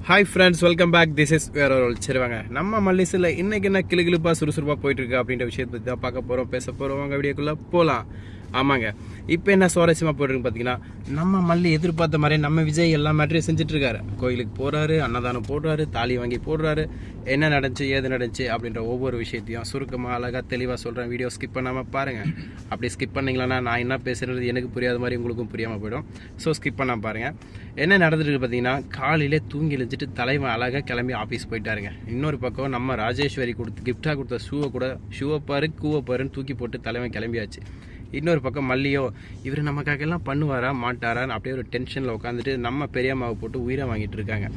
Hi friends welcome back this is வேற ஒரு சரிவாங்க நம்ம மல்லிசில் இன்றைக்கி என்ன கிளு கிளுகிளுப்பா சுறுசுறுப்பாக போயிட்டுருக்கு அப்படின்ற விஷயத்தை தான் பார்க்க போகிறோம் பேச போகிறோம் வாங்க வீடியோக்குள்ளே போகலாம் ஆமாங்க. இப்போ என்ன சுவாரஸ்யமாக போயிருக்கு பார்த்தீங்கன்னா நம்ம மல்லி எதிர்பார்த்த மாதிரி நம்ம விஜய் எல்லா மேட்டரையும் செஞ்சுட்டு கோயிலுக்கு போகிறாரு அன்னதானம் போடுறாரு தாலி வாங்கி போடுறாரு. என்ன நடந்துச்சு ஏது நடந்துச்சு அப்படின்ற ஒவ்வொரு விஷயத்தையும் சுருக்கமாக அழகாக தெளிவாக சொல்கிறேன் வீடியோ ஸ்கிப் பண்ணாமல் பாருங்கள் அப்படி ஸ்கிப் பண்ணீங்களன்னா நான் என்ன பேசுகிறது எனக்கு புரியாத மாதிரி உங்களுக்கும் புரியாமல் போயிடும். ஸோ ஸ்கிப் பண்ணாம பாருங்கள் என்ன நடந்துருக்கு பார்த்தீங்கன்னா காலையிலே தூங்கி எழுந்துட்டு தலைவன் அழகாக கிளம்பி ஆஃபீஸ் போயிட்டாருங்க. இன்னொரு பக்கம் நம்ம ராஜேஸ்வரி கொடுத்து கிஃப்டாக கொடுத்த ஷூவை கூட ஷூவை பாரு கூவை பாருன்னு தூக்கி போட்டு தலைவன் கிளம்பியாச்சு. இன்னொரு பக்கம் மல்லியோ இவர் நமக்காக எல்லாம் பண்ணுவாரா மாட்டாரான்னு அப்படியே ஒரு டென்ஷனில் உட்காந்துட்டு நம்ம பெரியம்மாவை போட்டு உயிரை வாங்கிட்டு இருக்காங்க.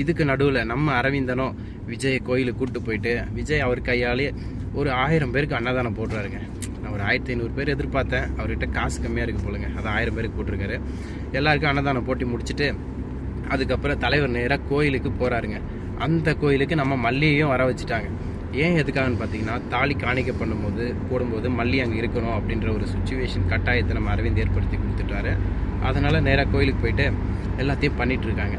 இதுக்கு நடுவில் நம்ம அரவிந்தனோ விஜய் கோயிலுக்கு கூப்பிட்டு போயிட்டு விஜய் அவர் கையாலே ஒரு ஆயிரம் பேருக்கு அன்னதானம் போடுறாருங்க. நான் ஒரு ஆயிரத்தி ஐநூறு பேர் எதிர்பார்த்தேன். அவர்கிட்ட காசு கம்மியாக இருக்குது போலுங்க. அது ஆயிரம் பேருக்கு போட்டிருக்காரு. எல்லாருக்கும் அன்னதானம் போட்டி முடிச்சுட்டு அதுக்கப்புறம் தலைவர் நேராக கோயிலுக்கு போகிறாருங்க அந்த கோயிலுக்கு நம்ம மல்லியையும் வர வச்சுட்டாங்க. ஏன் எதுக்காகன்னு பார்த்தீங்கன்னா தாலி காணிக்கை பண்ணும்போது போடும்போது மல்லி அங்கே இருக்கணும் அப்படின்ற ஒரு சுச்சுவேஷன் கட்டாயத்தை நம்ம அரவிந்த் ஏற்படுத்தி கொடுத்துட்டாரு. அதனால் நேராக கோயிலுக்கு போயிட்டு எல்லாத்தையும் பண்ணிகிட்ருக்காங்க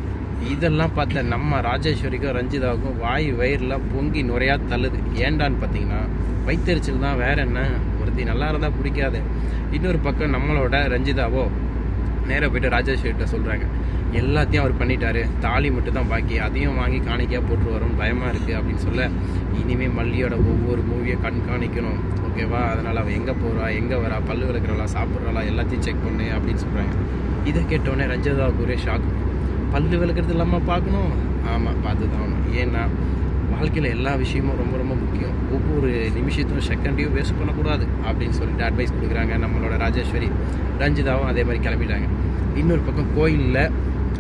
இதெல்லாம் பார்த்த நம்ம ராஜேஸ்வரிக்கும் ரஞ்சிதாவுக்கும் வாய் வயிறுலாம் பொங்கி நுரையாக தள்ளுது. ஏண்டான்னு பார்த்தீங்கன்னா வைத்தறிச்சல் தான் வேற என்ன? ஒருத்தி நல்லா இருந்தால் பிடிக்காது. இன்னொரு பக்கம் நம்மளோட ரஞ்சிதாவோ நேராக போயிட்டு ராஜேஸ்வரிகிட்ட சொல்கிறாங்க எல்லாத்தையும் அவர் பண்ணிட்டாரு. தாலி மட்டும் தான் பாக்கி. அதையும் வாங்கி காணிக்கையாக போட்டு வரும் பயமாக இருக்குது அப்படின்னு சொல்ல இனிமேல் மல்லியோட ஒவ்வொரு மூவியை கண்காணிக்கணும். ஓகேவா அதனால் அவள் எங்கே போகிறா எங்கே வரா? பல்லு விளக்குறாளா? சாப்பிட்றாளா? எல்லாத்தையும் செக் பண்ணு அப்படின்னு சொல்கிறாங்க இதை கேட்டோடனே ரஞ்சிதாவுக்கு ஒரே ஷாக் பல்லு விளக்குறது இல்லாமல் பார்க்கணும். ஆமாம் பார்த்து தான் ஆகணும். ஏன்னா வாழ்க்கையில் எல்லா விஷயமும் ரொம்ப ரொம்ப முக்கியம். ஒவ்வொரு நிமிஷத்தையும் செகண்டையும் வேஸ்ட் பண்ணக்கூடாது அப்படின்னு சொல்லிட்டு அட்வைஸ் கொடுக்குறாங்க நம்மளோட ராஜேஸ்வரி. ரஞ்சிதாவும் அதே மாதிரி கிளம்பிட்டாங்க. இன்னொரு பக்கம் கோயிலில்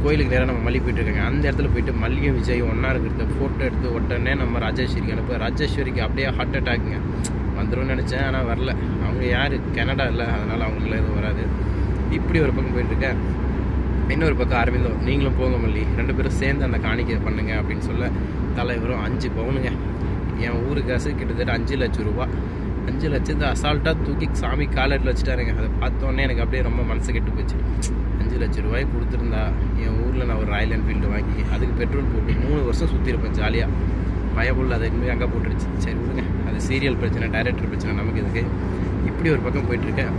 கோயிலுக்கு நேராக நம்ம மல்லி போயிட்டு இருக்காங்க. அந்த இடத்துல போயிட்டு மல்லியும் விஜய் ஒன்றா இருக்கிறத ஃபோட்டோ எடுத்து உடனே நம்ம ராஜேஸ்வரிக்கு அனுப்ப. ராஜேஸ்வரிக்கு அப்படியே ஹார்ட் அட்டாக்குங்க வந்துடும் நினச்சேன் ஆனால் வரல. அவங்க யார்? கனடா இல்லை. அதனால் அவங்களுக்குலாம் எதுவும் வராது. இப்படி ஒரு பக்கம் போயிட்டுருக்கேன் இன்னொரு பக்கம் அரவிந்தோ நீங்களும் போங்க மல்லி. ரெண்டு பேரும் சேர்ந்து அந்த காணிக்கை பண்ணுங்க அப்படின்னு சொல்ல தலைவரும் அஞ்சு பவுனுங்க. என் ஊருக்கு காசு கிட்டத்தட்ட அஞ்சு லட்சம் ரூபா அஞ்சு லட்சத்தை அசால்ட்டாக தூக்கி சாமி காலரில் வச்சுட்டாருங்க. அதை பார்த்தோன்னே எனக்கு அப்படியே ரொம்ப மனசு கெட்டு போச்சு. அஞ்சு லட்சம் ரூபாய் கொடுத்துருந்தா என் ஊரில் நான் ஒரு ராயல் என்ஃபீல்டு வாங்கி அதுக்கு பெட்ரோல் போட்டு மூணு வருஷம் சுற்றிருப்பேன் ஜாலியாக பயபுள்ள அதை இனிமேல் அங்கே போட்டுருச்சு. சரி விடுங்க. அது சீரியல் பிரச்சனை டைரக்டர் பிரச்சனை நமக்கு இதுக்கு. இப்படி ஒரு பக்கம் போயிட்டுருக்கேன்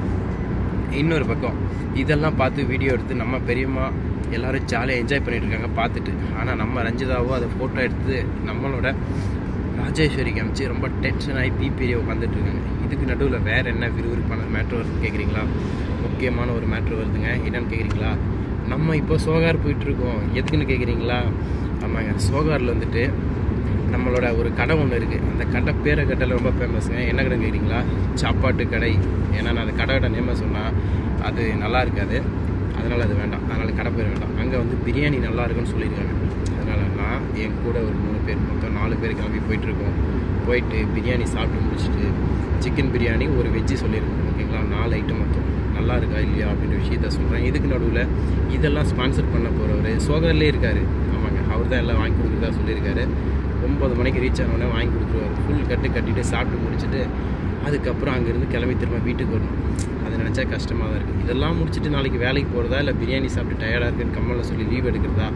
இன்னொரு பக்கம் இதெல்லாம் பார்த்து வீடியோ எடுத்து நம்ம பெரியம்மா எல்லோரும் ஜாலியாக என்ஜாய் பண்ணிகிட்ருக்காங்க இருக்காங்க பார்த்துட்டு. ஆனால் நம்ம ரஞ்சிதாவோ அதை ஃபோட்டோ எடுத்து நம்மளோட ராஜேஸ்வரி அமைச்சு ரொம்ப டென்ஷன் ஆகி பிபிஏ உட்காந்துட்டு இருக்காங்க இதுக்கு நடுவில் வேறு என்ன விறுவிறுப்பான மேட்ரு வருதுன்னு கேட்குறீங்களா முக்கியமான ஒரு மேட்ரு வருதுங்க. என்னன்னு கேட்குறீங்களா நம்ம இப்போ சோகார் போயிட்டுருக்கோம் எதுக்குன்னு கேட்குறீங்களா ஆமாங்க. சோகாரில் வந்துட்டு நம்மளோட ஒரு கடை ஒன்று இருக்குது அந்த கடை பேரை கடையில் ரொம்ப ஃபேமஸுங்க என்ன கடைன்னு கேட்குறீங்களா சாப்பாட்டு கடை. ஏன்னா நான் அந்த கடை நேம சொன்னால் அது நல்லா இருக்காது. அதனால் அது வேண்டாம். அதனால் கடை பேர் வேண்டாம். அங்கே வந்து பிரியாணி நல்லா இருக்குன்னு சொல்லியிருக்காங்க. அதனால் என் கூட ஒரு மூணு பேர் மொத்தம் நாலு பேர் கிளம்பி போயிட்டுருக்கோம். போயிட்டு பிரியாணி சாப்பிட்டு முடிச்சுட்டு சிக்கன் பிரியாணி ஒரு வெஜ்ஜு சொல்லியிருக்கோம். ஓகேங்களா? நாலு ஐட்டம் மொத்தம். நல்லா இருக்கா இல்லையா அப்படின்ற விஷயத்த சொல்கிறேன் இதுக்கு நடுவில் இதெல்லாம் ஸ்பான்சர் பண்ண போகிறவர் சோகர்லே இருக்கார். ஆமாங்க. அவர் தான் எல்லாம் வாங்கி கொடுக்குறதா சொல்லியிருக்காரு. ஒம்பது மணிக்கு ரீச் ஆனோடனே வாங்கி கொடுத்துருவாரு. ஃபுல் கட்டு கட்டிட்டு சாப்பிட்டு முடிச்சுட்டு அதுக்கப்புறம் அங்கேருந்து கிளம்பி திரும்ப வீட்டுக்கு வரணும். அதை நினச்சா கஷ்டமாக தான் இருக்குது இதெல்லாம் முடிச்சுட்டு நாளைக்கு வேலைக்கு போகிறதா இல்லை பிரியாணி சாப்பிட்டு டயர்டாக இருக்குன்னு கம்மலில் சொல்லி லீவ் எடுக்கிறதா?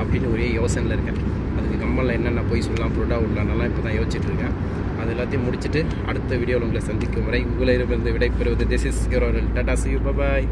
அப்படின்னு ஒரே யோசனையில் இருக்கேன். அதுக்கு கம்மலில் என்னென்ன போய் சொல்லலாம் புரோட்டா விடலாம்லாம் இப்போ தான் யோசிச்சுட்ருக்கேன் அது எல்லாத்தையும் முடிச்சுட்டு அடுத்த வீடியோவில் உங்களை சந்திக்கும் வரை உங்களிடமிருந்து விடைபெறுவது this is tata see bye